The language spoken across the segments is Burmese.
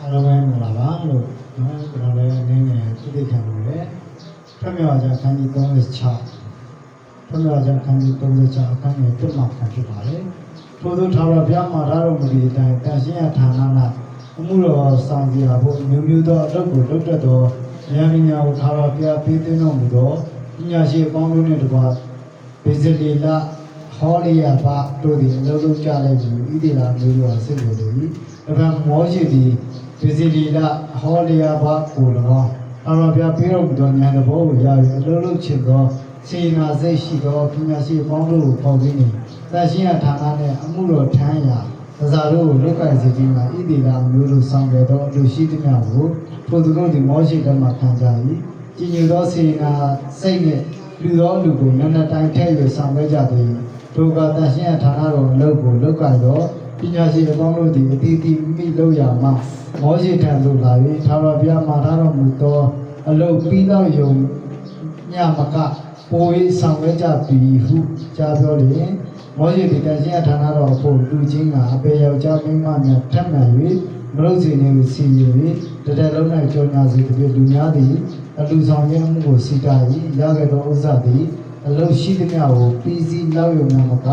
အားလုံးပဲမင်္ဂလာပါလို့နော်ကျွန်တော်လည်းနည်းနည်းသိသိခံလို့လေဖျက်မြော်ကြခန်းကြီး36ဖျက်မြော်ကြခန်းကြီး36အခန်းငယ်ပြတ်မှခံဖြစ်ပါလေထို့သောထာဝရဘုရားမှာထားတော်မူသည့်အတိုင်းတန်ရှင်းရဌာန၌အမှုတော်ဆောင်စရာဖို့မျိုးမျိုးသောအလုပ်ကိုလုပ်တတ်သောဉာဏ်ပညာကိုထာဝရဘုရားပေးသွင်းတော်မူသောပညာရှိအပေါင်းတို့နှင့်တကွဘေဇလီလာဟောရိယဘတို့သည်အလုံးလုံးကြလိုက်ပြီးဣတိလာမျိုးတို့ဟာစစ်ကိုလို၏အဖန်မောရှိသည် ဘေဇလီလာဟောရိယဘကို၎င်းအရောပြပေးတော်မူသောဉာဏ်တော်ကိုရ၍အလုံးလုံးချင်သောစေနာစိတ်ရှိသောပညာရှိအပေါင်းတို့ကိုပေါင်းပြီးနေသတ်ရှင်းရဌာနနှင့်အမှုတော်ထမ်းရာသဇာတို့ကိုလုက္ကစေခြင်းကဣတိလာမျိုးတို့ဆောင်ခဲ့သောအလိုရှိသည်များကိုထိုသူတို့သည်မောရှိတတ်မှခံကြ၏ကြည်ညိုသောစေနာစိတ်နှင့်လူသောလူကိုနန္ဒတိုင်းထည့်၍ဆောင်ခဲ့ကြသည်ဒုက္ခတန်ရှင်းရဌာနတော်အလုပ်ကိုလုက္ကသော ပညာရှိအပေါင်းတို့သည်အတိအတိမိလို့ရမှမောရှိထံသို့လာ၍သာရဘုရားမှာထားတော်မူသောအလုပ်ပြီးသောယုံညမကပို၍ဆောင်ခဲ့ကြပြီဟုကြားပြောလျင်မောရှိသည်တန်ရှင်းရဌာနတော်ဖို့လူချင်းကအပေယောက်ျားမိန်းမများထပ်မံ၍မလုစီနေကိုစီရင်၍တတဲ့လုံး၌ကြောညာစီတပြည့်လူများသည်အလူဆောင်ခြင်းမှုကိုစီတာ၏ရခဲ့သောဥစ္စာသည်အလုရှိသည်များကိုပြီးစီးလောက်ယုံများမက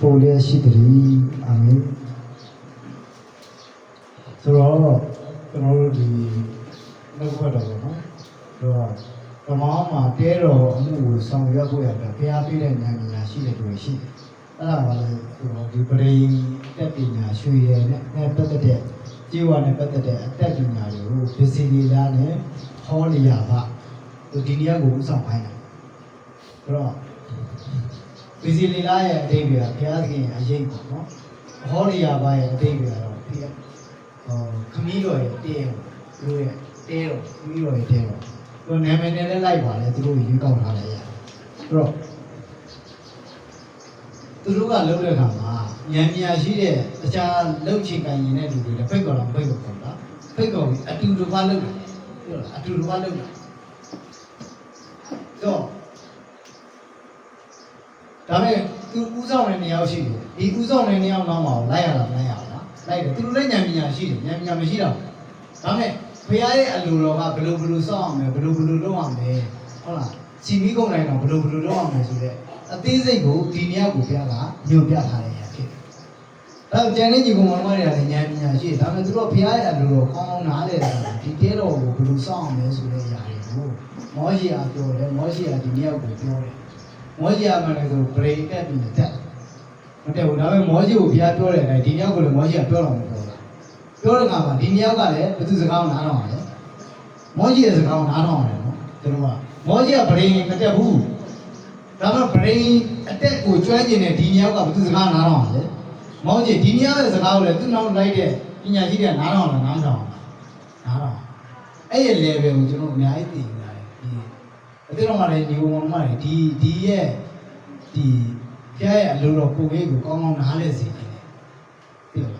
ပိုလျက်ရှိသည်အာမင် ဆိုတော့ကျွန်တော်တို့ဒီလောက်ခွက်တော့ပေါ့နော်ဆိုတော့ဓမ္မမှာတဲတော်အမှုကိုဆောင်ရွက်ဖို့ရတာဘုရားပြည့်တဲ့ဉာဏ်ပညာရှိတဲ့သူတွေရှိတယ်အဲ့ဒါပါလေဆိုတော့ဒီပရိတက်ပညာရွှေရယ်နဲ့အဲပတ်သက်တဲ့ជីဝနဲ့ပတ်သက်တဲ့အတက်ပညာတွေကိုဒစီလီလာနဲ့ဟောလီယာကဒီနေရာကိုဥဆောင်ခိုင်းတာဆိုတော့ဒစီလီလာရဲ့အတိတ်ကဘုရားသခင်ရဲ့အရေးပေါ့နော်ဟောလီယာဘာရဲ့အတိတ်ကတော့ဘုရားဟော ခမီးတော်ရဲ့တဲတော်သူတို့ရဲ့တဲတော်ခမီးတော်ရဲ့တဲတော်သူနာမည်နဲ့လည်းလိုက်ပါလေသူတို့ရွေးကောက်ထားလိုက်ရတယ်ဆိုတော့သူတို့ကလုပ်တဲ့အခါမှာဉာဏ်ပညာရှိတဲ့တခြားလှုပ်ချင်ကင်ရင်တဲ့လူတွေလည်းဖိတ်ကော်တော့ဖိတ်ကော်ပေါ့လားဖိတ်ကော်ပြီးအတူတူကလုပ်တယ်ပြောလားအတူတူကလုပ်တယ်တော့ဒါပေမဲ့သူဥဆောင်တဲ့နေရာရှိတယ်ဒီဥဆောင်တဲ့နေရာနောက်မှာလိုက်ရတာမလိုက်ရဘူး လားလိုက်တယ်သူတို့လည်းဉာဏ်ပညာရှိတယ်ဉာဏ်ပညာမရှိတော့ဒါပေမဲ့ဘုရားရဲ့အလိုတော်ကဘယ်လိုဘယ်လိုစောင့်အောင်လဲဘယ်လိုဘယ်လိုလုပ်အောင်လဲဟုတ်လားစီမီကုန်တိုင်းတော့ဘယ်လိုဘယ်လိုလုပ်အောင်လဲဆိုတဲ့အသေးစိတ်ကိုဒီနေရာကိုဘုရားကညွှန်ပြထားတယ်ရဖြစ်တယ်။ဒါကြံနေညီကောင်မတော်တွေကလည်းဉာဏ်ပညာရှိတယ်ဒါပေမဲ့သူတို့ဘုရားရဲ့အလိုတော်ကောင်းကောင်းနားလည်တာဒီတဲတော်ကိုဘယ်လိုစောင့်အောင်လဲဆိုတဲ့အရာတွေကိုမောရှိအားပြောတယ်မောရှိအားဒီနေရာကိုပြောတယ်မောရှိအားမှလည်းဆိုဗရေတက်ပြီးတက် မတက်ဘူးဒါပေမဲ့မောရှိကိုဘုရားပြောတဲ့အတိုင်းဒီနေရာကိုလည်းမောရှိကပြောတော့မပြောတာပြောတဲ့အခါမှာဒီနေရာကလည်းဘယ်သူစကားကိုနားထောင်ရလဲမောရှိရဲ့စကားကိုနားထောင်ရတယ်နော်သူတို့ကမောရှိကဗရေမတက်ဘူးဒါမှဗရိန်အတက်ကိုကျွမ်းကျင်တဲ့ဒီညောက်ကဘယ်သူစကားနားတော့လဲမောင်းကြီးဒီညောက်ရဲ့စကားကိုလည်းသူ့နောက်လိုက်တဲ့ပညာရှိတွေကနားတော့လားနားတော့နားတော့အဲ့ရဲ့ level ကိုကျွန်တော်အများကြီးသိနေရတယ်ဒီအတိတော်မှလည်းဒီဘုံမှလည်းဒီဒီရဲ့ဒီ ဖျားရဲ့အလိုတော်ပုံရိပ်ကိုကောင်းကောင်းနားလဲစေတယ်သိလား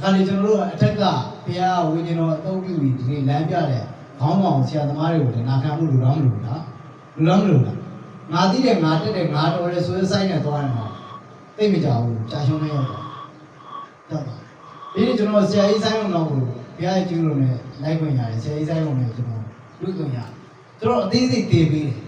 ခါလေကျွန်တော်တို့အထက်ကဘုရားဝိညာဉ်တော်အသုံးပြုပြီးဒီနေ့လမ်းပြတဲ့ခေါင်းဆောင်ဆရာသမားတွေကိုလည်းနာခံမှုလူတော်မလို့လားလူတော်မလို့လားငါသိတယ်ငါတက်တယ်ငါတော်တယ်ဆိုရင်ဆိုင်နဲ့သွားရင်တော့သိမကြဘူးကြာရှုံးနေရောက်တော့တော့ဒီနေ့ကျွန်တော်ဆရာကြီးဆိုင်အောင်တော့ဘုရားကြီးလို့နဲ့လိုက်ခွင့်ရတယ်ဆရာကြီးဆိုင်အောင်လည်းကျွန်တော်လူ့ခွင့်ရတယ်ကျွန်တော်အသေးစိတ်တည်ပြီးတယ်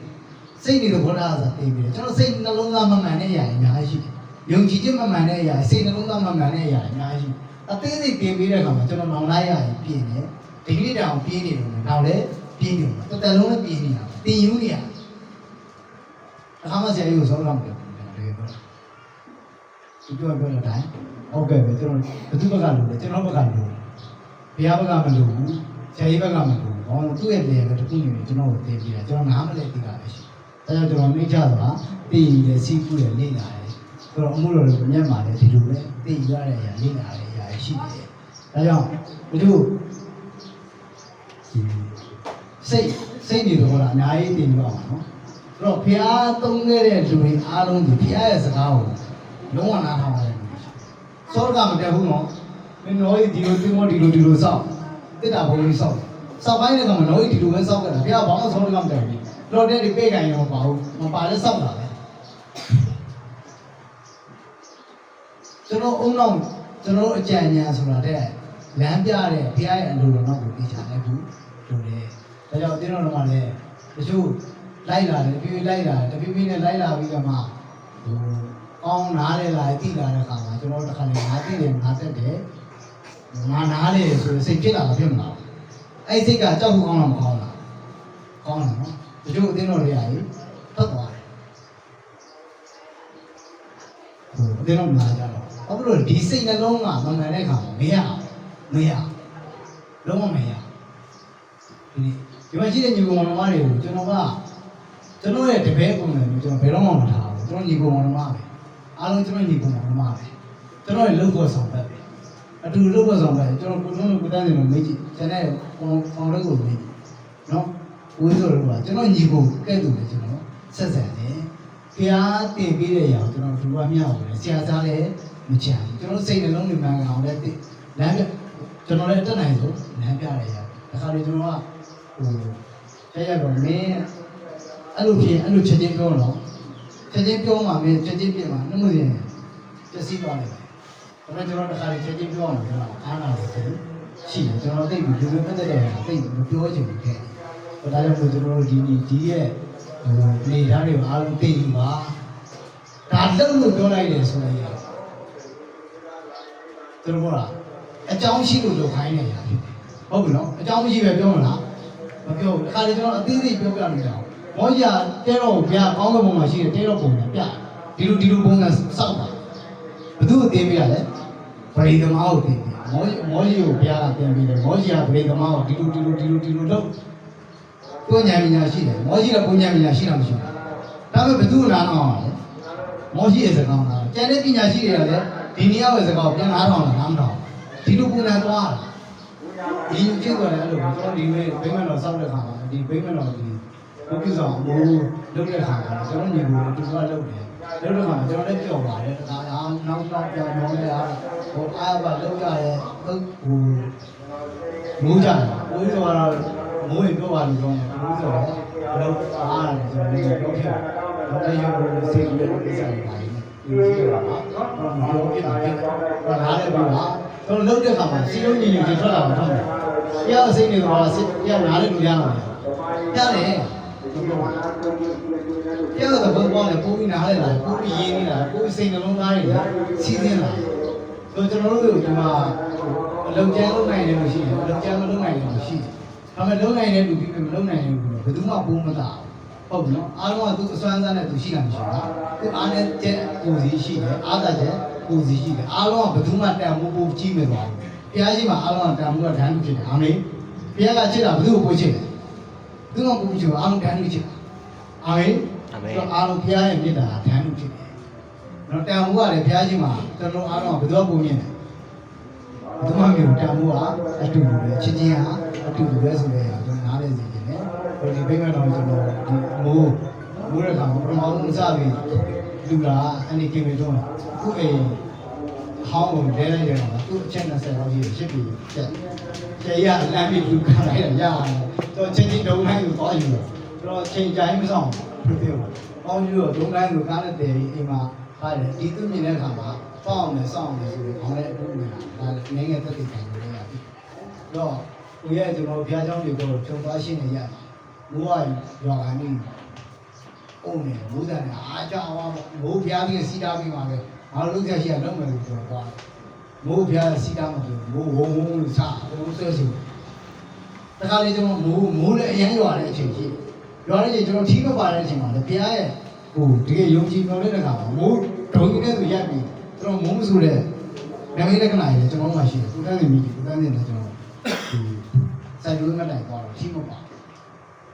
စိတ်နေတဲ့ဘောဓအားစာတည်ပြီးတယ်ကျွန်တော်စိတ်နှလုံးသားမမှန်တဲ့အရာအများကြီးရှိတယ်ယုံကြည်ခြင်းမမှန်တဲ့အရာစိတ်နှလုံးသားမမှန်တဲ့အရာအများကြီးအသေးစိတ်တည်ပြီးတဲ့အခါမှာကျွန်တော်နောင်လိုက်ရရင်ပြင်းတယ်ဒီကနေ့တောင်ပြင်းနေတယ်နောက်လည်းပြင်းနေတယ်တော်တော်လုံးလည်းပြင်းနေတာတင်ယူနေရတယ်အခါမှဆရာကြီးကိုဆုံးတော့မပြောဘူးတကယ်ပြောသူပြောပြောတဲ့အတိုင်းဟုတ်ကဲ့ပဲကျွန်တော်ဘယ်သူဘက်ကလို့လဲကျွန်တော်ဘက်ကလို့ဘုရားဘက်ကမလို့ဘူးဆရာကြီးဘက်ကမလို့ဘောသူ့ရဲ့လေကတခုနေကျွန်တော်ကိုသိပြီးတာကျွန်တော်နားမလဲသိတာပဲရှိအဲ ဒါကြောင့်ကျွန်တော်မိချသွားသိရင်စီးပူးရလေ့လာတယ်ဆိုတော့အမှုတော်ကိုမျက်မှောက်တယ်ဒီလိုပဲသိရတဲ့အရာလေ့လာတဲ့အရာရှိတယ်ဒါကြောင့်ဘုသူစိတ်စိတ်နေတော့လားအများကြီးသိနေပါမှာနော်အဲ့တော့ဘုရားသုံးခဲ့တဲ့လူတွေအားလုံးဒီဘုရားရဲ့စကားကိုလုံးဝနားထောင်ရတယ်။စောကမတက်ဘူးနော်။မင်းတို့ဒီလိုတင်းမောဒီလိုဒီလိုစောက်တစ်တာဘုံကြီးစောက်စောက်ပိုင်းတဲ့ကမနော်ဒီလိုပဲစောက်ကြတာဘုရားဘာမှစောကမတက်ဘူး။ လော်တဲ့ဒီပေကံရောမပါဘူး။မပါလဲစောက်တာပဲ။ကျွန်တော်အုံနောက်ကျွန်တော်အကြံဉာဏ်ဆိုတာတဲ့လမ်းပြတဲ့ဘုရားရဲ့အလိုတော်တော့ကိုသိချတယ်ဘူးလို့လေဒါကြောင့်တင်းတော်တော်ကလည်းတချို့လိုက်လာတယ်ပြပြလိုက်လာတယ်တပြပြနဲ့လိုက်လာပြီးတော့မှဟိုကောင်းနားလေလာတိလာတဲ့ခါမှာကျွန်တော်တို့တစ်ခါလေငါတိတယ်ငါတက်တယ်ငါနားလေဆိုရင်စိတ်ဖြစ်လာတာဖြစ်မလားအဲ့စိတ်ကကြောက်ဖို့ကောင်းလားမကောင်းလားကောင်းတယ်နော် တချို့အတင်းတော်တွေရာကြီးထွက်သွားတယ်ဟိုအတင်းတော်လာကြတော့ဘာဖြစ်လို့ဒီစိတ်နှလုံးကမမှန်တဲ့ခါမှာမရအောင်မရအောင်လုံးဝမရဒီဒီမှာရှိတဲ့ညီကောင်မောင်နှမတွေကိုကျွန်တော်ကကျွန်တော်ရဲ့တပည့်ပုံစံမျိုးကျွန်တော်ဘယ်တော့မှမထားဘူးကျွန်တော်ညီကောင်မောင်နှမပဲအားလုံးကျွန်တော်ညီကောင်မောင်နှမပဲကျွန်တော်ရဲ့လုပ်ဖို့ဆောင်ပတ်ပဲအတူလုပ်ဖို့ဆောင်ပတ်ကျွန်တော်ကိုလုံးကိုတန်းနေလို့မေးကြည့်ကျွန်တော်ကောင်ကောင်လေးကိုမေးကြည့်နော် ဝိဆိုတော့ကျွန်တော်ညီကောင်ကဲ့သို့လေကျွန်တော်ဆက်ဆံတယ်ဖျားတင်ပေးတဲ့ຢာကိုကျွန်တော်ဒူဝါမြောက်တယ်ဆရာသားလည်းမချမ်းဘူးကျွန်တော်စိတ်နှလုံးတွေမှန်ကန်အောင်လည်းလမ်းပြကျွန်တော်လည်းအတက်နိုင်ဆုံးလမ်းပြရတယ်ຢာဒါခါလေကျွန်တော်ကဟိုရရတော့မင်းအဲ့လိုဖြစ်အဲ့လိုချက်ချင်းပြောတော့ချက်ချင်းပြောမှမင်းချက်ချင်းပြမှာနှမှုရင်ပျက်စီးသွားလိမ့်မယ်ဒါပေမဲ့ကျွန်တော်တခါလေချက်ချင်းပြောအောင်ကျွန်တော်အားနာတယ်ဆိုရှိတယ်ကျွန်တော်သိပြီဒီလိုပတ်သက်တဲ့ဟာသိမပြောချင်ဘူးခဲ့တယ် ဒါကြောင့်မို့ကျွန်တော်တို့ဒီနေ့ဒီရဲ့ဟိုနေသားတွေကိုအားလုံးသိယူပါဒါလုံးလို့ပြောလိုက်တယ်ဆိုရင်သူတို့ကအကြောင်းရှိလို့လုပ်ခိုင်းနေရဖြစ်တယ်ဟုတ်ပြီနော်အကြောင်းမရှိပဲပြောမလားမပြောဘူးခါလေကျွန်တော်အသေးသေးပြောပြနေကြအောင်မောကြီးကတဲတော့ဗျာကောင်းတဲ့ပုံမှာရှိတယ်တဲတော့ပုံနဲ့ပြဒီလိုဒီလိုပုံစံစောက်တာဘယ်သူအသေးပြရလဲပရိသမားကိုသိတယ်မောကြီးမောကြီးကိုဗျာကတင်ပြီးတယ်မောကြီးကပရိသမားကိုဒီလိုဒီလိုဒီလိုဒီလိုလုပ် ကိုညာပညာရှိတယ်မောကြီးကကိုညာပညာရှိတာမရှိဘူးဒါပေမဲ့ဘယ်သူနားအောင်လဲမောကြီးရဲ့စကားနားကျန်တဲ့ပညာရှိတွေကလည်းဒီနေရာရဲ့စကားကိုပြန်နားထောင်တာနားမထောင်ဒီလိုပုံစံသွားတာဒီကျင့်တော်လည်းအဲ့လိုကျွန်တော်ဒီနေ့ဘိမန်တော်စောက်တဲ့ခါမှာဒီဘိမန်တော်ဒီဘုရားဆောင်မိုးလုပ်တဲ့ခါမှာကျွန်တော်ညီကိုတူကလုပ်တယ်လုပ်တဲ့ခါမှာကျွန်တော်လည်းကြောက်ပါတယ်ဒါအားနောက်နောက်ပြောင်းပြောင်းလဲအားဟိုအားပါလုပ်ရတဲ့ဟိုမိုးကြတယ်ဘိုးတော်ကတော့မိုးရင်ပြောပါလို့ပြောတယ် ဘိုးဆိုတော့ဘလို့အားတယ်ကျွန်တော်ပြောဖြစ်တယ်ဘာလဲရုပ်ကိုစိတ်ကိုစိတ်ဆိုင်ပါတယ်ဒီလိုပါနော်တော့မပြောပြတာတော့နားလည်းပြောတာတော့လုပ်တဲ့ခါမှာစီလုံးညီညီကြီးထွက်လာမှာဟုတ်တယ်။တရားအစိမ့်နေတော့စစ်တရားနားလည်းလူရအောင်။ရတယ်။တရားတော့ဘောပေါ်နဲ့ပိုးပြီးနားလည်းလာပိုးပြီးရင်းနေတာပိုးပြီးစိတ်နှလုံးသားတွေစီးနေလာ။ဆိုကျွန်တော်တို့ဒီမှာအလုံကျန်းလုပ်နိုင်တယ်လို့ရှိတယ်။အလုံကျန်းမလုပ်နိုင်တယ်လို့ရှိတယ်။ ဒါပေမဲ့လုပ်နိုင်တဲ့လူပြီးမလုပ်နိုင်တဲ့လူကဘယ်သူမှပိုးမသားဘူး။ဟုတ်ပြီနော်အားလုံးကသူအစွမ်းစားနဲ့သူရှိတာမရှိဘူး။သူအားနဲ့တဲ့ကိုစီရှိတယ်အားသာချက်ကိုစီရှိတယ်အားလုံးကဘယ်သူမှတန်ဖိုးပိုးကြီးမယ်သွားဘူး။ဘုရားရှိခိုးအားလုံးကတန်ဖိုးကတန်းတူဖြစ်တယ်အာမင်။ဘုရားကချစ်တာဘယ်သူ့ကိုပို့ချစ်လဲ။သူကပို့ချစ်တာအားလုံးတန်းတူချစ်တာ။အာမင်။အာမင်ဆိုတော့အားလုံးဘုရားရဲ့မေတ္တာတန်းတူဖြစ်တယ်။နော်တန်ဖိုးကလည်းဘုရားရှိခိုးကျွန်တော်အားလုံးကဘယ်သူကပုံမြင်လဲ။ဘယ် သူမှမပြောတန်ဖိုးကအတူတူပဲချစ်ချင်းဟာအတူတူပဲဆိုတဲ့ဟာကျွန်တော်နားလည်စေချင်တယ်။ဟိုဒီဘိမတော်ကျွန်တော်ဒီမိုးမိုးရကောင်ပထမဆုံးစပြီးလူလာအနေကင်းပြီးတော့ခုအိမ်ဟောင်းကိုလဲလိုက်တယ်တော့သူ့အချက်20လောက်ရှိရစ်ပြီးချက်ကျေရလမ်းပြီးလူခါလိုက်ရရတယ်တော့ချင်းချင်းဒုံတိုင်းကိုသွားယူတော့တော့ချိန်ကြိုင်းမဆောင်ဘူးပြောပေါင်းယူတော့ဒုံတိုင်းကိုကားနဲ့တည်ပြီးအိမ်မှာထားတယ်ဒီသူမြင်တဲ့အခါမှာ ပေါအောင်နဲ့စောင့်နေဆိုပြီးခေါင်းနဲ့အတူနေတာဒါငယ်ငယ်တက်တည်တယ်လို့ရပြီတော့ကိုရဲ့ကျွန်တော်ဘုရားကျောင်းတွေကိုဖြုံသွားရှင်းနေရမိုးကရွာကနေအုံးနေမိုးတန်နေအားကြောက်အောင်မိုးဘုရားကြီးစီးတာပြီးမှပဲငါတို့လုပ်ရရှိရလုံးမယ်လို့ပြောသွားတယ်မိုးဘုရားစီးတာမှဆိုမိုးဝုံဝုံလို့စားဘုံဆွဲစီတခါလေကျွန်တော်မိုးမိုးလည်းအရင်ရွာတဲ့အချိန်ရှိရွာတဲ့အချိန်ကျွန်တော်ထီးမပါတဲ့အချိန်မှာလည်းဘုရားရဲ့ဟိုတကယ်ယုံကြည်မျှော်လင့်တဲ့ခါမှာမိုးဒုံကြီးနဲ့သူရက်ပြီး ကျွန်တော်မိုးမဆူတဲ့နမိတ်လက္ခဏာတွေကျွန်တော်မှရှိတယ်ကိုတန်းနေမိကိုတန်းနေတယ်ကျွန်တော်ဒီစိုက်လို့မတိုင်သွားတော့ထီးမပါ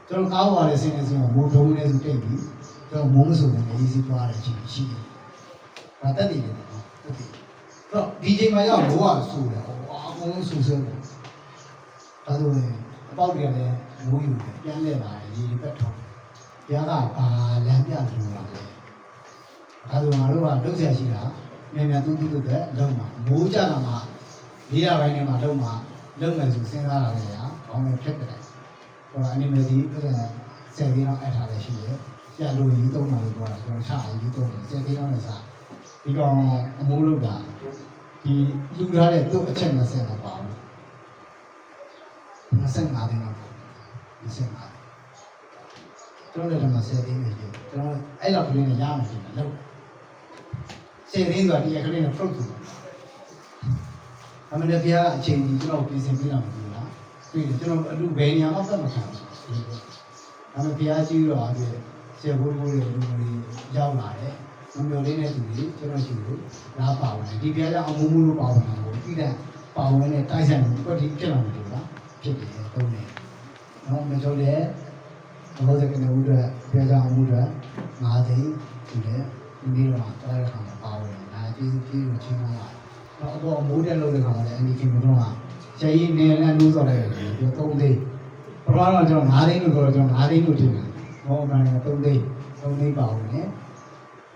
ကျွန်တော်ကားဝါတဲ့ဆင်းနေစင်းမှာမိုးဒုံနဲ့သူတိတ်ပြီးကျွန်တော်မိုးမဆူတဲ့အေးစီးသွားတဲ့အချိန်ရှိတယ်ဒါတက်တည်တယ်နော်တက်တည်တော့ဒီချိန်မှာရောက်မိုးကဆူတယ်ဟောအကုန်လုံးဆူဆဲတယ်ဒါဆိုရင်အပေါက်တွေကလည်းမိုးယူတယ်ပြန်လဲလာတယ်ရေပက်ထောင်းဘုရားကပါလမ်းပြတယ်လို့လားလေဒါဆိုငါတို့ကလုပ်ဆရာရှိတာ မြန်မြန်တူးတူးတဲ့လုံးမှာမိုးကြတာမှာလေးရပိုင်းထဲမှာလုံးမှာလုံးမယ်ဆိုစဉ်းစားတာလေဟာကောင်းတယ်ဖြစ်တယ်ဟိုအနေနဲ့ဒီပြည်ဆယ်ပြီးတော့အထားလည်းရှိတယ်ဆရာလိုရေးသုံးတာလို့ပြောတာကျွန်တော်ချရေးသုံးတယ်ဆယ်ပြီးတော့လည်းစားဒီကောင်အမိုးလုပ်တာဒီလူထားတဲ့သူ့အချက်20တော့ပါဘူး25သိန်းလောက်25ကျွန်တော်လည်းမ10သိန်းပဲကျွန်တော်အဲ့လောက်ကလေးနဲ့ရမှာဖြစ်တယ်လို့ 10သိန်းဆိုတာဒီကလေးနဲ့ fruit ဆိုတာအမှန်တကယ်အချိန်ကြီးကျွန်တော်ပြင်ဆင်ပေးတာမဟုတ်လားပြီးတယ်ကျွန်တော်အလူဘယ်နေရာမှသတ်မခံဘူးဒါပေမဲ့ဘုရားကြီးတော်အပြည့်ဆယ်ဘိုးဘိုးတွေလူတွေရောက်လာတယ်မမျော်လင်းတဲ့သူတွေကျွန်တော်ရှိလို့လာပါဝင်ဒီဘုရားကြောင့်အမှုမှုလို့ပါဝင်တာကိုပြီးတဲ့ပါဝင်တဲ့တိုက်ဆိုင်မှုပတ်တိဖြစ်လာမှာလို့လားဖြစ်တယ်သုံးတယ်နော်မကျော်တဲ့ဘောဇကနေဦးအတွက်ဘုရားကြောင့်အမှုအတွက်၅သိန်းဒီလေ ဒီနေ့တော့တားရခါမှာပါဝင်ဒါကျေးဇူးကြီးကိုချင်းကောင်းပါတယ်တော့အပေါ်မိုးတက်လို့တဲ့ခါမှာလည်းအမိခင်ကတော့ကဆရာကြီးနေနဲ့လို့ဆိုတယ်ပြောသုံးသိန်းပထမတော့ကျွန်တော်၅သိန်းလို့ပြောတော့ကျွန်တော်၅သိန်းလို့ထင်တယ်ဟောမှန်တယ်သုံးသိန်းသုံးသိန်းပါဝင်တယ်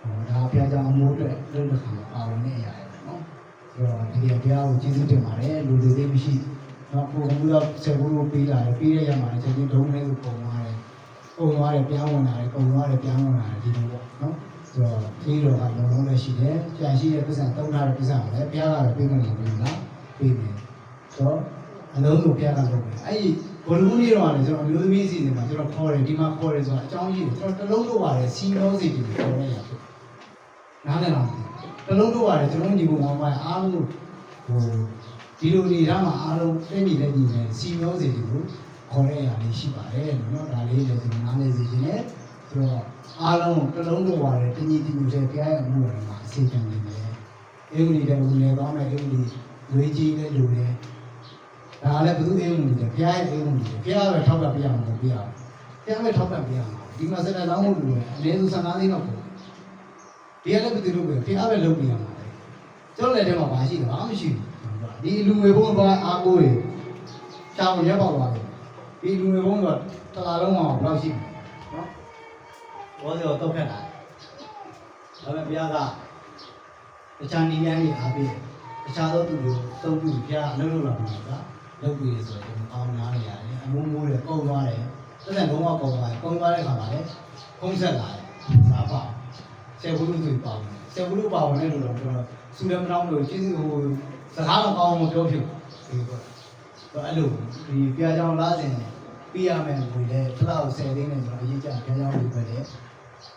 ဟောဒါဘုရားကြောင့်အမိုးအတွက်လုပ်တဲ့ခါမှာပါဝင်တဲ့အရာတွေပေါ့နော်။ဆိုတော့တကယ်ဘုရားကိုကျေးဇူးတင်ပါတယ်လူတွေသိမရှိ။တော့ကိုယ်ကဘုရားဆယ်ဘုရားပေးလာတယ်ပေးရရမှာချက်ချင်းဒုံလေးကိုပုံသွားတယ်။ပုံသွားတယ်ပြန်ဝင်လာတယ်ပုံသွားတယ်ပြန်ဝင်လာတယ်ဒီလိုပေါ့နော်။ ဆိုတော့ဒီလိုကလုံးလုံးလည်းရှိတယ်။ကြံရှိတဲ့ပစ္စံတုံးထားတဲ့ပစ္စံကိုလည်းဘုရားကလည်းပေးမယ်လို့ပြောတာပေးမယ်။ဆိုတော့အလုံးစုံဘုရားကလုပ်တယ်။အဲ့ဒီဘုလူကြီးတော့လည်းကျွန်တော်အမျိုးသမီးအစီအစဉ်မှာကျွန်တော်ခေါ်တယ်ဒီမှာခေါ်တယ်ဆိုတာအကြောင်းကြီးတယ်ကျွန်တော်တစ်လုံးလုပ်ပါတယ်စီနောစီတီကိုခေါ်ရရဖြစ်နားလည်လားတလုံးတော့ရတယ်ကျွန်တော်ညီကောင်မောင်မအားလုံးဟိုဒီလိုနေရမှာအားလုံးသိနေလက်ညီနဲ့စီမျိုးစီတွေကိုခေါ်ရရလေးရှိပါတယ်လို့နော်ဒါလေးလည်းကျွန်တော်နားလည်စေချင်တယ် ဆိုတော့အားလုံးတလုံးတော့ရတယ်တညီတညီတဲ့ကြားရမှုတွေမှာအစီအစဉ်နေတယ်အင်္ဂလိပ်တဲ့ဝင်လေကောင်းတဲ့အင်္ဂလိပ်ဝေးကြီးတဲ့လူတွေဒါလည်းဘယ်သူအင်္ဂလိပ်လဲဘုရားရဲ့အင်္ဂလိပ်ဘုရားပဲထောက်ကပြရမှာမပြရဘူးဘုရားပဲထောက်ကပြရမှာဒီမှာစတဲ့လောင်းမှုတွေအနည်းဆုံး15သိန်းတော့ပို့ဒီကလည်းဘယ်သူလို့ပဲဖះပဲလုပ်ပြရမှာလေကျွန်တော်လည်းထဲမှာဘာရှိတယ်ဘာမှမရှိဘူးဒီလူငွေဘုံဘာအားကိုးတွေရှာဝင်ရက်ပေါက်သွားတယ်ဒီလူငွေဘုံကတလာလုံးမှာဘယ်လောက်ရှိလဲနော် ဘောစေတော့ခက်လာဒါပေမဲ့ဘုရားကတခြားနေရာကြီးအားပေးတခြားသောသူတွေသုံးပြီးဘုရားအလုပ်လုပ်လာမှာကလုပ်ပြီးဆိုတော့ကျွန်တော်ကောင်းနားနေရတယ်အမိုးမိုးတွေပုံသွားတယ်သက်သက်လုံးဝပုံသွားတယ်ပုံသွားတဲ့ခါမှာလည်းဖုံးဆက်လာတယ်စားပါဆယ်ဘူးလို့ဆိုပါဘူးဆယ်ဘူးလို့ပါဝင်တဲ့လူတော့ကျွန်တော်စူရမတောင်းလို့ကျေးဇူးဟိုစကားတော့ကောင်းအောင်မပြောဖြစ်ဘူးဒီပေါ့တော့အဲ့လိုဒီပြာကြောင်လားစင်ပြရမယ်ဝင်လေတစ်လောက်ဆယ်သိန်းနဲ့ကျွန်တော်အရေးကြပြာကြောင်ဝင်ပဲလေ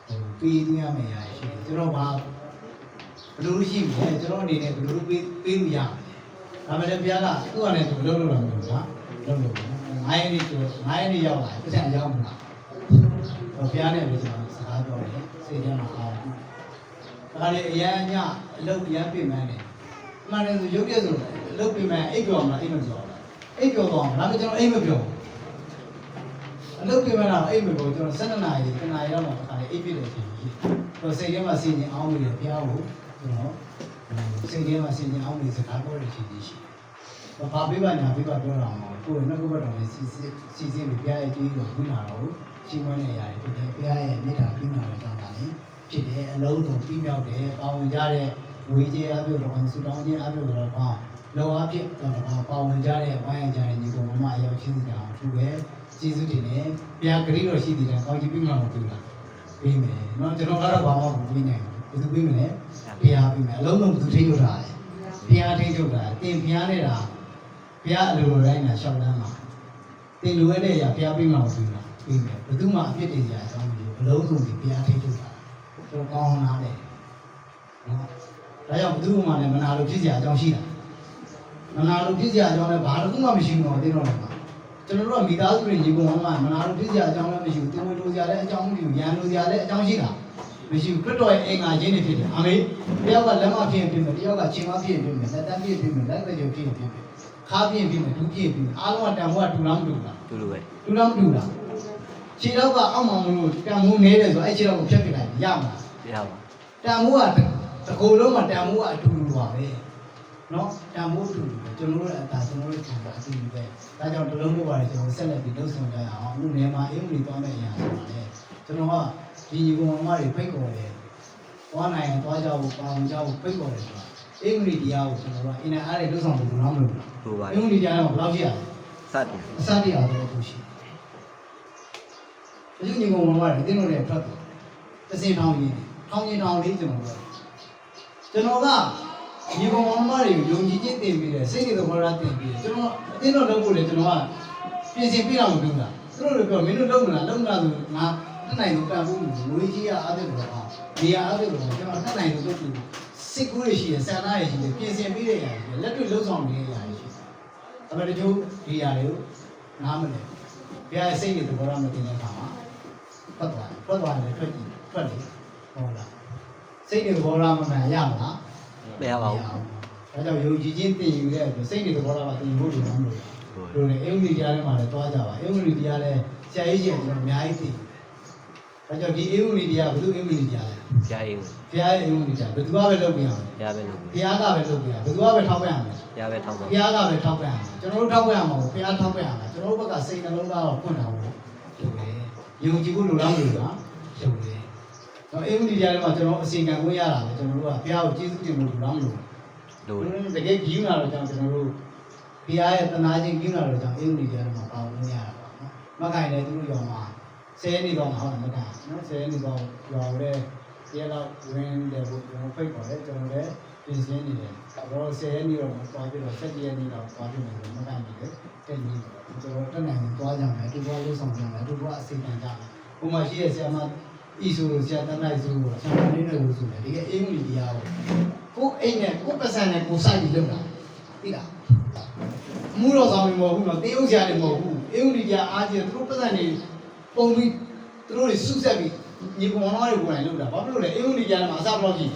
ဟိုပြီးသွင်းရမယ်ရရှိတယ်ကျွန်တော်ဘာဘယ်လိုရှိမလဲကျွန်တော်အနေနဲ့ဘယ်လိုပေးပေးလို့ရမလဲဒါမှလည်းပြာကသူ့အနေနဲ့သူလုံးလုံးလာမျိုးနော်လုံးလုံးငါးရက်နေကျော်ငါးရက်နေရောက်လာပြဿနာရောက်မလားဟိုပြာနဲ့ပဲကျွန်တော်စကားပြောတယ်စိတ်ထဲမှာအောင်ဒါလည်းအရန်ညအလုပ်အရန်ပြင်မှန်းတယ်အမှန်တည်းဆိုရုပ်ပြည့်ဆိုအလုပ်ပြင်မှန်းအိပ်ပြောမှာအိပ်မပြောဘူးအိပ်ပြောတော့ဒါပေမဲ့ကျွန်တော်အိပ်မပြောဘူးအလုပ်ပြင်မှန်းတော့အိပ်မပြောကျွန်တော်7နာရီ9နာရီလောက်တော့ခါလေး အိပ်ပြည့်တယ်ဖြစ်ပြီးတော့စိတ်ထဲမှာစဉ်းကျင်အောင်နေတယ်ဘုရားကိုကျွန်တော်စိတ်ထဲမှာစဉ်းကျင်အောင်နေစကားပြောတဲ့ချိန်ကြီးရှိတယ်ဘာပေးပါညာပေးပါပြောတာမဟုတ်ကိုယ်နှုတ်ကပတ်တော်နဲ့စီစီစီစီပြီးဘုရားရဲ့ကြည့်တော့ဝင်လာတော့ရှင်းမနေရတယ်ဖြစ်တယ်ဘုရားရဲ့မေတ္တာပြုနာတဲ့ကြောင့်ဒါလေးဖြစ်တယ်အလုံးစုံပြီးမြောက်တယ်ပါဝင်ကြတဲ့ဝေကြီးအပြုတော်ဆူတောင်းခြင်းအပြုတော်ကောင်းလောအဖြစ်တော့ပါဝင်ကြတဲ့ဝိုင်းကြတဲ့ညီကောင်မမအရောက်ချင်းစီအောင်သူပဲကျေးဇူးတင်တယ်ပြာဂရိတော်ရှိသေးတယ်ကောင်းချီးပြီးမှမပြုလား ပြီးမယ်နော်ကျွန်တော်ကတော့ဘာမှမပြီးနိုင်ဘူးဘယ်သူပြီးမလဲပြာပြီးမယ်အလုံးစုံဘယ်သူထိချုပ်တာလဲပြာထိချုပ်တာတင်ပြားနေတာပြာအလိုလိုတိုင်းတာရှောက်တန်းမှာတင်လိုရတဲ့အရာပြာပြီးမှမပြုလားပြီးမယ်ဘယ်သူမှအပြစ်တင်ကြအကြောင်းမရှိဘူးအလုံးစုံဒီပြာထိချုပ်တာကျွန်တော်ကောင်းလာတယ်နော်ဒါကြောင့်ဘယ်သူမှလည်းမနာလို့ဖြစ်စရာအကြောင်းရှိတာမနာလို့ဖြစ်စရာအကြောင်းလည်းဘာတစ်ခုမှမရှိဘူးတော့တင်းတော့လည်းမှာ ကျွန်တော်တို့ကမိသားစုတွေညီကောင်မှမနာလို့ဖြစ်စရာအကြောင်းလည်းမရှိဘူးတင်ဝင်လို့စရာလည်းအကြောင်းမရှိဘူးရန်လို့စရာလည်းအကြောင်းရှိတာမရှိဘူးခရစ်တော်ရဲ့အင်္ဂါချင်းတွေဖြစ်တယ်အာမင်တယောက်ကလက်မဖြစ်ရင်ဖြစ်မယ်တယောက်ကခြေမဖြစ်ရင်ဖြစ်မယ်လက်တန်းဖြစ်ရင်ဖြစ်မယ်လက်ကြွဖြစ်ရင်ဖြစ်မယ်ခါဖြစ်ရင်ဖြစ်မယ်ဒူးဖြစ်ရင်ဖြစ်မယ်အားလုံးကတန်ဖိုးကတူလားမတူလားတူလို့ပဲတူလားမတူလားခြေတော့ကအောက်မှာမလို့တန်ဖိုးနေတယ်ဆိုအဲ့ခြေတော့ကိုဖြတ်ပြလိုက်ရမှာပြရပါတန်မိုးကတကူလုံးမှာတန်မိုးကအတူတူပါပဲ နော်တာမို့သူကျွန်တော်တို့အသာဆုံးလို့ခံတာအစီအမံပဲဒါကြောင့်ဒီလုံးပေါ်ပါတယ်ကျွန်တော်ဆက်လက်ပြီးလှုပ်ဆောင်ကြရအောင်အခုနေမှာအင်းတွေတောင်းတဲ့အရာတွေပါလေကျွန်တော်ကဒီညီကောင်မတွေဖိတ်ခေါ်တယ်သွားနိုင်ရင်သွားကြဖို့ပါဝင်ကြဖို့ဖိတ်ခေါ်တယ်ဆိုတာအင်္ဂလိပ်တရားကိုကျွန်တော်တို့အင်နာအားတွေလှုပ်ဆောင်ဖို့ဘယ်လိုမှမလုပ်ဘူးဟုတ်ပါဘူးအင်္ဂလိပ်တရားကဘယ်လောက်ရှိရလဲစတယ်အစတရားတော့သူရှိတယ်ဒီညီကောင်မတွေအတင်းတို့လည်းဖတ်တယ်တစင်ထောင်းရင်းထောင်းရင်းထောင်းလေးကျွန်တော်တို့ကျွန်တော်က ညီကောင်မမတွေကိုယုံကြည်ခြင်းတင်ပြီးတယ်စိတ်တွေသဘောထားတင်ပြီးတယ်ကျွန်တော်အတင်းတော့လုပ်ဖို့လေကျွန်တော်ကပြင်ဆင်ပြအောင်လုပ်တာသူတို့လည်းပြောမင်းတို့လုပ်မလားလုပ်မလားဆိုငါတက်နိုင်လို့တန်ဖို့ငွေကြီးရအားတဲ့ဘောပါနေရာအားတဲ့ဘောကျွန်တော်တက်နိုင်လို့လုပ်ဖို့စိတ်ကူးရရှိရဆန္ဒရရှိရပြင်ဆင်ပြီးတဲ့အရာတွေလက်တွေ့လုပ်ဆောင်နေတဲ့အရာတွေရှိတယ်။ဒါပေမဲ့တချို့ဒီအရာတွေကိုနားမလည်ဘုရားစိတ်တွေသဘောထားမတင်တဲ့အခါမှာပတ်သွားတယ်ပတ်သွားတယ်ထွက်ကြည့်ထွက်တယ်ဟုတ်လားစိတ်တွေသဘောထားမမှန်ရမလား မရပါဘူးဒါကြောင့်ယုံကြည်ခြင်းတည်ယူတဲ့အတွက်စိတ်တွေသဘောထားပါတည်ယူဖို့လိုမှမလို့တို့လည်းအင်္ဂလိပ်တရားထဲမှာလည်းတွားကြပါအင်္ဂလိပ်တရားလည်းဆရာကြီးရှင်ကျွန်တော်အများကြီးသိဒါကြောင့်ဒီအင်္ဂလိပ်တရားဘယ်သူအင်္ဂလိပ်တရားလဲပြားရင်ဘုရားရဲ့အင်္ဂလိပ်တရားဘယ်သူကပဲလုပ်ပြရမလဲရပဲလို့ဘုရားကပဲလုပ်ပြရဘယ်သူကပဲထောက်ပြရမလဲရပဲထောက်ပါဘုရားကပဲထောက်ပြရမှာကျွန်တော်တို့ထောက်ပြရမှာဘုရားထောက်ပြရမှာကျွန်တော်တို့ဘက်ကစိတ်နှလုံးသားကိုဖွင့်တာကိုလုပ်တယ်ယုံကြည်ဖို့လိုလားမလိုလားလုပ်တယ် တော့အင်္ဂလိပ်တရားထဲမှာကျွန်တော်အစီအကံဝင်ရတာလေကျွန်တော်တို့ကဘုရားကိုကျေးဇူးတင်ဖို့လိုလားမလိုလားလို့တကယ်ကြီးလာတော့ကြောင့်ကျွန်တော်တို့ဘုရားရဲ့တနာခြင်းကြီးလာတော့ကြောင့်အင်္ဂလိပ်ကျမ်းမှာပါဝင်ရတာပေါ့နော်။မခိုင်လည်းသူတို့ရောမှာဆယ်နေတော့မှာဟုတ်တယ်မခိုင်နော်ဆယ်နေတော့ရောတဲ့ဒီလောက်ဝင်တယ်ဘုရားဖိတ်ပါလေကျွန်တော်လည်းပြင်ဆင်နေတယ်။တော့ဆယ်နေတော့သွားပြီးတော့ဆက်ကြည့်နေတော့သွားပြီးတော့မခိုင်နေတယ်တဲ့နေကျွန်တော်တက်နိုင်သွားကြမယ်ဒီဘွားလို့ဆောင်ကြမယ်ဒီဘွားအစီအကံကြမယ်။ဘုမရှိရဲ့ဆရာမ ဤဆိုဆရာတန်းနိုင်ဆိုဆရာမလေးနဲ့လို့ဆိုတယ်ဒီကအင်္ဂလိပ်တရားကိုကိုအိမ်နဲ့ကိုပတ်စံနဲ့ကိုစိုက်ပြီးလုပ်တာသိလားအမှုတော်ဆောင်နေမဟုတ်ဘူးနော်တေးဥစရာနေမဟုတ်ဘူးအင်္ဂလိပ်တရားအားကြီးသူတို့ပတ်စံနေပုံပြီးသူတို့တွေစုဆက်ပြီးညီကောင်တော်တွေကိုယ်တိုင်လုပ်တာဘာဖြစ်လို့လဲအင်္ဂလိပ်တရားမှာအစဘလောက်ကြီး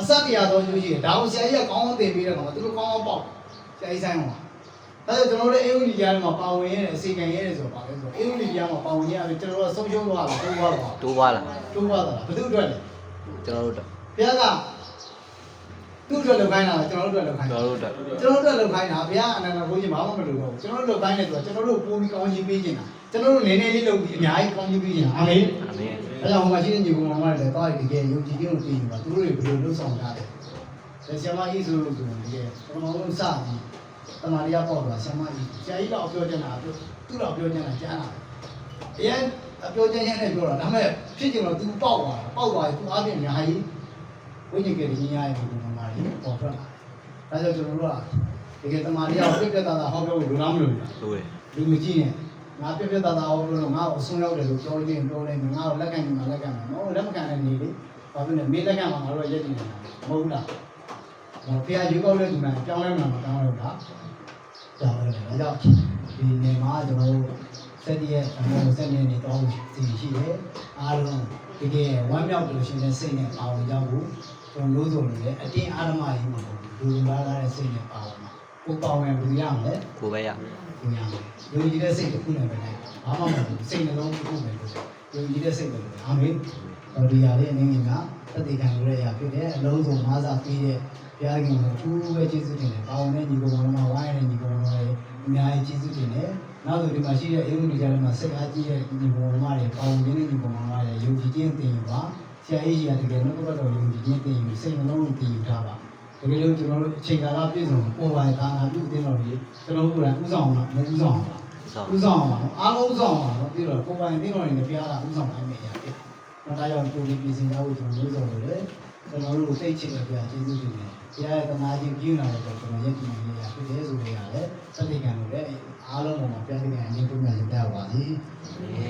အစတရားတော်ကျိုးရှိတယ်ဒါကိုဆရာကြီးကကောင်းအောင်သင်ပေးတဲ့ကောင်ကသူတို့ကောင်းအောင်ပေါက်ဆရာကြီးဆိုင်အောင် ဒါဆိုကျွန်တော်တို့အင်္ဂလိပ်တရားမှာပါဝင်ရတဲ့အစီကံရဲတယ်ဆိုတော့ပါလဲဆိုတော့အင်္ဂလိပ်တရားမှာပါဝင်ရပြီကျွန်တော်တို့ဆုံးရှုံးသွားတာတိုးသွားတာတိုးသွားလားတိုးသွားတာဘယ်သူအတွက်လဲကျွန်တော်တို့တော့ဘုရားကသူ့အတွက်လုပ်ခိုင်းတာလားကျွန်တော်တို့အတွက်လုပ်ခိုင်းကျွန်တာတော်တို့တော့ကျွန်တော်တို့အတွက်လုပ်ခိုင်းတာဘုရားအနန္တဘုရားဘာမှမလုပ်တော့ဘူးကျွန်တော်တို့လုပ်ခိုင်းတယ်ဆိုတော့ကျွန်တော်တို့ပိုးပြီးကောင်းချီးပေးနေတာကျွန်တော်တို့နည်းနည်းလေးလုပ်ပြီးအများကြီးကောင်းချီးပေးနေတာအာမင်အမင်းအဲကြောင့်ဟိုမှာရှိတဲ့ညီကောင်မောင်မတွေလည်းတားရတကယ်ယုံကြည်ခြင်းကိုတည်ယူပါသူတို့တွေဘယ်လိုလုပ်ဆောင်ကြလဲဆရာမကြီးဆိုလို့ဆိုရင်တကယ်ကျွန်တော်တို့စပြီး တမာရီယာပေါ့သွားဆရာမကြီးဆရာကြီးတော့ပြောချင်တာပြောသူ့တော့ပြောချင်တာကြားတာအရင်အပြောချင်ရင်လည်းပြောတာဒါပေမဲ့ဖြစ်ချင်တော့ तू ပေါက်သွားတာပေါက်သွားရင် तू အားဖြင့်အများကြီးဝိညာဉ်ကလေးကြီးရရဲ့ဒီမှာကြီးပေါ်ထွက်လာတယ်ဒါကြောင့်ကျွန်တော်တို့ကတကယ်တမာရီယာကိုပြက်ပြက်သားသားဟောပြောလို့လိုလားမလို့လားလို့ရလူမကြည့်နဲ့ငါပြက်ပြက်သားသားဟောပြောလို့ငါ့ကိုအဆုံးရောက်တယ်လို့ပြောလို့ရင်ပြောလိုက်မယ်ငါ့ကိုလက်ခံနေမှာလက်ခံမယ်နော်လက်မခံတဲ့နေလေဘာဖြစ်လဲမေးလက်ခံမှာငါတို့ရက်တည်နေတာမဟုတ်ဘူးလားဟောဖះရေကောက်တဲ့သူတိုင်းပြောင်းလဲမှာမကောင်းလို့လား ကြောက်ရတယ်ဒါကြောင့်ဒီနေမှာကျွန်တော်တို့စက်တည်းရဲ့အမေစက်နေနေတော့စီရှိတယ်အားလုံးတကယ်ဝမ်းမြောက်လို့ရှိတဲ့စိတ်နဲ့ပါဝင်ကြဖို့ကျွန်တော်လို့ဆိုနေတယ်အတင်းအာရမကြီးမဟုတ်ဘူးလူလူလားလားတဲ့စိတ်နဲ့ပါဝင်မှာကိုပါဝင်ဘူးရမယ်ကိုပဲရကိုရမယ်ယုံကြည်တဲ့စိတ်တစ်ခုနဲ့ပဲလိုက်ဘာမှမဟုတ်ဘူးစိတ်နှလုံးတစ်ခုပဲလို့ယုံကြည်တဲ့စိတ်ပဲလို့အာမင်တော်ဒီရလေးအနေနဲ့ကတတိခံရတဲ့အရာဖြစ်တယ်အလုံးစုံမားစာပြီးတဲ့ဘုရားခင်ကိုသူပဲကျေးဇူးတင်တယ်။ပါဝင်တဲ့ညီကောင်တော်မှာဝိုင်းတဲ့ညီကောင် နောက်ဆိုဒီမှာရှိတဲ့အယုံဒီကြားထဲမှာစိတ်အားကြီးတဲ့ညီကောင်တော်တွေပါဝင်နေတဲ့ညီကောင်တော်တွေယုံကြည်ခြင်းတင်ယူပါ။ဆရာကြီးကြီးကတကယ်လို့ဘက်တော်ယုံကြည်ခြင်းတင်ယူစိတ်နှလုံးတင်ယူထားပါ။တကယ်လို့ကျွန်တော်တို့အချိန်ကာလပြည့်စုံပေါ်ပါတဲ့ကာလပြုတင်တော်ကြီးကျွန်တော်တို့ကဥဆောင်မှာမဥဆောင်ပါဆောင်းဥဆောင်ပါအားလုံးဥဆောင်ပါတော့ပြီးတော့ကိုယ်ပိုင်တင်တော်တွေနဲ့ဘုရားကဥဆောင်နိုင်မယ်ရဖြစ်။ဒါကြောင့်ကိုယ်ဒီပြည်စင်ကြဖို့ကျွန်တော်လို့ဆိုတယ်ကျွန်တော်တို့သိချင်တဲ့ဘုရားကျေးဇူးတင်တယ်။ဘုရားရဲ့တနာခြင်းပြုလာတဲ့ကျွန်တော်ရက်ကြည့်နေရဖြစ်တယ်ဆိုကြရတယ်။စတိကံလို့လည်း အားလုံးပေါ်မှာဘုရားသခင်အရင်ကမြတ်ရတဲ့ပါစီ။